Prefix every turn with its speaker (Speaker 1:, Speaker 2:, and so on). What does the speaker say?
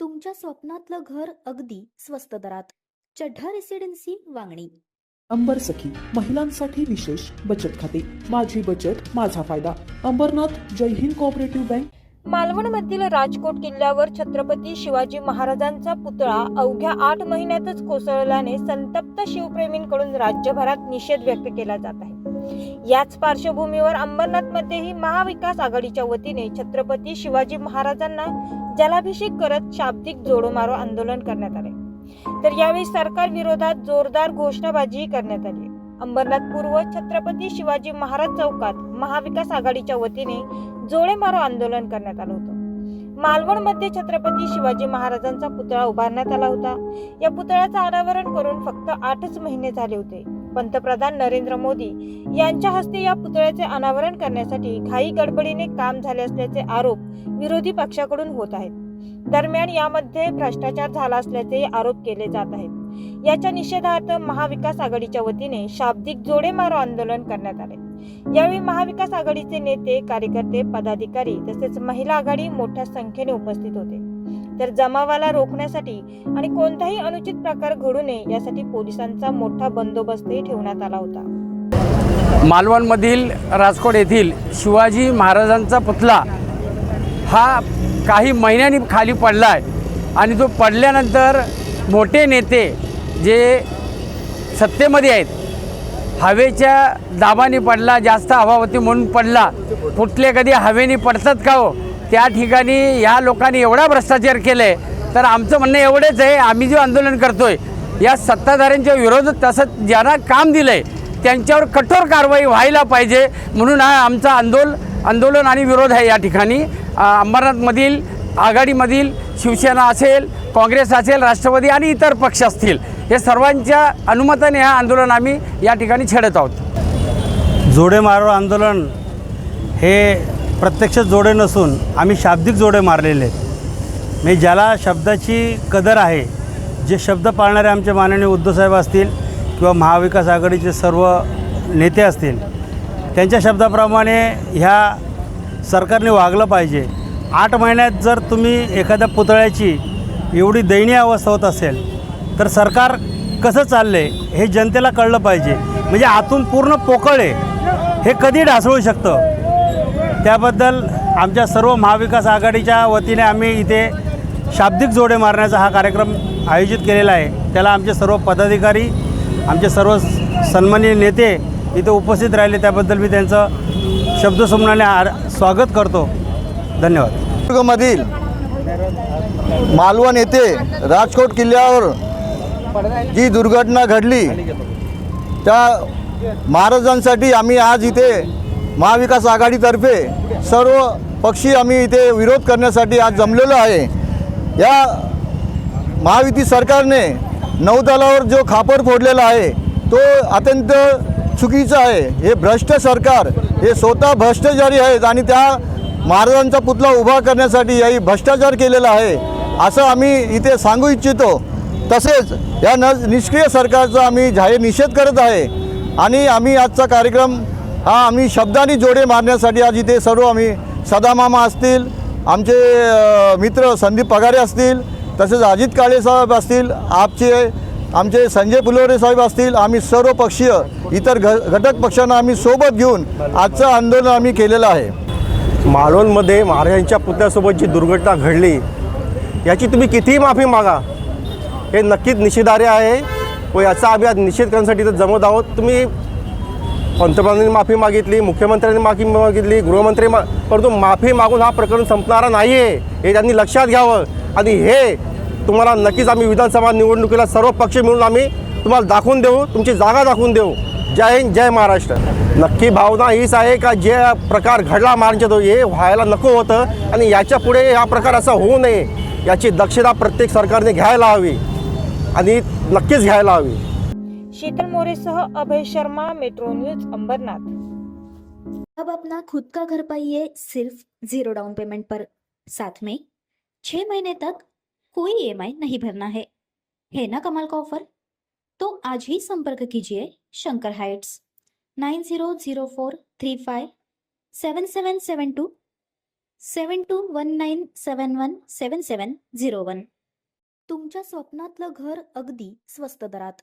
Speaker 1: तुमच्या स्वप्नातलं घर अगदी स्वस्त दरात. चढ्ढा रेसिडेन्सी वांगणी.
Speaker 2: अंबर सखी महिलांसाठी विशेष बचत खाते. माझी बचत माझा फायदा. अंबरनाथ जय हिंद कोऑपरेटिव्ह बँक
Speaker 3: मालवणमधील राजकोट किल्ल्यावर छत्रपती शिवाजी महाराजांचा पुतळा अवघ्या आठ महिन्यातच कोसळल्याने संतप्त शिवप्रेमींकडून राज्यभरात निषेध व्यक्त केला जात आहे. याच पार्श्वभूमीवर अंबरनाथमध्येही महाविकास आघाडीच्या वतीने छत्रपती शिवाजी महाराजांना जलाभिषेक करत शाब्दिक जोडोमारो आंदोलन करण्यात आले. तर यावेळी सरकार विरोधात जोरदार घोषणाबाजी करण्यात आली. अंबरनाथ पूर्व छत्रपती शिवाजी महाराज चौकात महाविकास आघाडीच्या वतीने जोडे मारो आंदोलन करण्यात आलं होतं. मालवणमध्ये छत्रपती शिवाजी महाराजांचा पुतळा उभारण्यात आला होता. या पुतळ्याचं अनावरण करून फक्त आठच महिने झाले होते. पंतप्रधान नरेंद्र मोदी यांच्या हस्ते या पुतळ्याचे अनावरण करण्यासाठी घाई गडबडीने काम झाले असल्याचे आरोप विरोधी पक्षाकडून होत आहेत. दरम्यान यामध्ये भ्रष्टाचार झाला असल्याचे आरोप केले जात आहेत. याच्या निषेधार्थ महाविकास आघाडीच्या वतीने शाब्दिक जोडे मारो आंदोलन करण्यात आले. यावेळी महाविकास आघाडीचे नेते कार्यकर्ते पदाधिकारी तसेच महिला आघाडी मोठ्या संख्येने उपस्थित होते. तर जमावाला रोखण्यासाठी आणि कोणताही अनुचित प्रकार घडू नये यासाठी पोलिसांचा मोठा बंदोबस्तही ठेवण्यात आला होता.
Speaker 4: मालवणमधील राजकोट येथील शिवाजी महाराजांचा पुतळा हा काही महिन्यांनी खाली पडला आहे आणि तो पडल्यानंतर मोठे नेते जे सत्तेमध्ये आहेत हवेच्या दाबाने पडला जास्त हवा होती म्हणून पडला फुटले कधी हवेने पडतात का हो? त्या ठिकाणी या लोकांनी एवढा भ्रष्टाचार केला आहे तर आमचं म्हणणं एवढंच आहे आम्ही जे आंदोलन करतो आहे या सत्ताधाऱ्यांच्या विरोधात तसं ज्यांना काम दिलं आहे त्यांच्यावर कठोर कारवाई व्हायला पाहिजे म्हणून हा आमचा आंदोल आंदोलन आणि विरोध आहे या ठिकाणी. अंबरनाथमधील आघाडीमधील शिवसेना असेल काँग्रेस असेल राष्ट्रवादी आणि इतर पक्ष असतील हे सर्वांच्या अनुमताने हा आंदोलन आम्ही या ठिकाणी छेडत आहोत.
Speaker 5: जोडे मारो आंदोलन हे प्रत्यक्ष जोडे नसून आम्ही शाब्दिक जोडे मारलेले आहेत. म्हणजे ज्याला शब्दाची कदर आहे जे शब्द पाळणारे आमचे माननीय उद्धवसाहेब असतील किंवा महाविकास आघाडीचे सर्व नेते असतील त्यांच्या शब्दाप्रमाणे ह्या सरकारने वागलं पाहिजे. आठ महिन्यात जर तुम्ही एखाद्या पुतळ्याची एवढी दयनीय अवस्था होत असेल तर सरकार कसं चाललं आहे हे जनतेला कळलं पाहिजे. म्हणजे आतून पूर्ण पोकळ आहे. हे कधी ढासळू शकतं? त्याबद्दल आमच्या सर्व महाविकास आघाडीच्या वतीने आम्ही इथे शाब्दिक जोडे मारण्याचा हा कार्यक्रम आयोजित केलेला आहे. त्याला आमचे सर्व पदाधिकारी आमचे सर्व सन्माननीय नेते इथे उपस्थित राहिले. त्याबद्दल मी त्यांचं शब्दसुमनाने आर स्वागत करतो. धन्यवाद.
Speaker 6: दुर्गमधील मालवण येथे राजकोट किल्ल्यावर जी दुर्घटना घडली त्या महाराजांसाठी आम्ही आज इथे महाविकास आघाडीतर्फे सर्व पक्षी आम्ही इथे विरोध करण्यासाठी आज जमलेलो आहे. या महायुती सरकारने नौदलावर जो खापर फोडलेला आहे तो अत्यंत चुकीचा आहे. हे भ्रष्ट सरकार हे स्वतः भ्रष्टाचारी आहेत आणि त्या महाराजांचा पुतळा उभा करण्यासाठी याही भ्रष्टाचार केलेला आहे असं आम्ही इथे सांगू इच्छितो. तसेच या न निष्क्रिय सरकारचा आम्ही जाहीर निषेध करत आहे आणि आम्ही आजचा कार्यक्रम हा आम्ही शब्दांनी जोडे मारण्यासाठी आज इथे सर्व आम्ही सदामामा असतील आमचे मित्र संदीप पगारे असतील तसेच अजित काळे साहेब असतील आपचे आमचे संजय फुलोरे साहेब असतील आम्ही सर्व पक्षीय इतर घ घटक पक्षांना आम्ही सोबत घेऊन आजचं आंदोलन आम्ही केलेलं आहे.
Speaker 7: मालवणमध्ये महाराजांच्या पुतळ्यासोबत जी दुर्घटना घडली याची तुम्ही कितीही माफी मागा हे नक्कीच निषेधार्य आहे व याचा आम्ही आज निषेध करण्यासाठी इथं जमत आहोत. तुम्ही पंतप्रधानांनी माफी मागितली मुख्यमंत्र्यांनी माफी मागितली गृहमंत्री मा परंतु माफी मागून हा प्रकरण संपणारा नाही आहे हे त्यांनी लक्षात घ्यावं. आणि हे तुम्हाला नक्कीच आम्ही विधानसभा निवडणुकीला सर्व पक्ष मिळून आम्ही तुम्हाला दाखवून देऊ तुमची जागा दाखवून देऊ. जय हिंद जय महाराष्ट्र. नक्की भावना हीच आहे का जे प्रकार घडला महाराजांच्या तो हे व्हायला नको होतं आणि याच्यापुढे हा प्रकार असा होऊ नये याची दक्षता प्रत्येक सरकारने घ्यायला हवी आणि नक्कीच घ्यायला हवी.
Speaker 3: शीतल मोरेसह अभय शर्मा मेट्रो न्यूज अंबरनाथ.
Speaker 1: अब अपना खुद का घर पाइए सिर्फ जीरो डाउन पेमेंट पर। साथ में छह महीने तक कोई ईएमआई नहीं भरना है। है ना कमाल का ऑफर तो आज ही संपर्क कीजिए Shankar heights. Nine zero zero four three five seven seven seven two seven two one nine seven one seven seven zero one. तुमच्या स्वप्नातलं घर अगदी स्वस्त दरात।